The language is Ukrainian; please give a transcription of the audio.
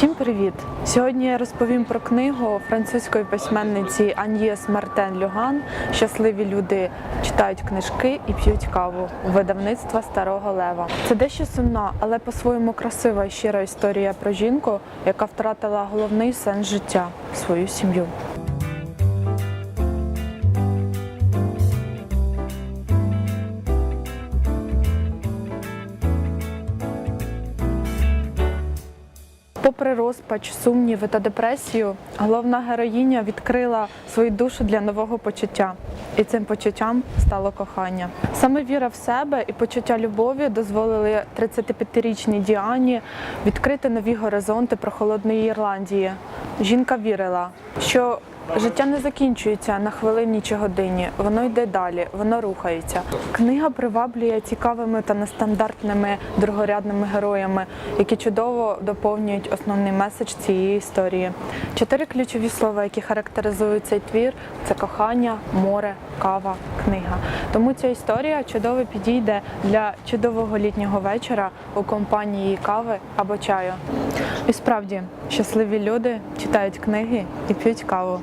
Всім привіт! Сьогодні я розповім про книгу французької письменниці Аньєс Мартен Люган Щасливі люди читають книжки і п'ють каву видавництва Старого Лева. Це дещо сумна, але по-своєму красива і щира історія про жінку, яка втратила головний сенс життя свою сім'ю. Попри розпач, сумніви та депресію, головна героїня відкрила свою душу для нового почуття, і цим почуттям стало кохання. Саме віра в себе і почуття любові дозволили 35-річній Діані відкрити нові горизонти прохолодної Ірландії. Жінка вірила, що Життя не закінчується на хвилині чи годині, воно йде далі, воно рухається. Книга приваблює цікавими та нестандартними другорядними героями, які чудово доповнюють основний меседж цієї історії. Чотири ключові слова, які характеризують цей твір: це кохання, море, кава, книга. Тому ця історія чудово підійде для чудового літнього вечора у компанії кави або чаю. І справді, щасливі люди читають книги і п'ють каву.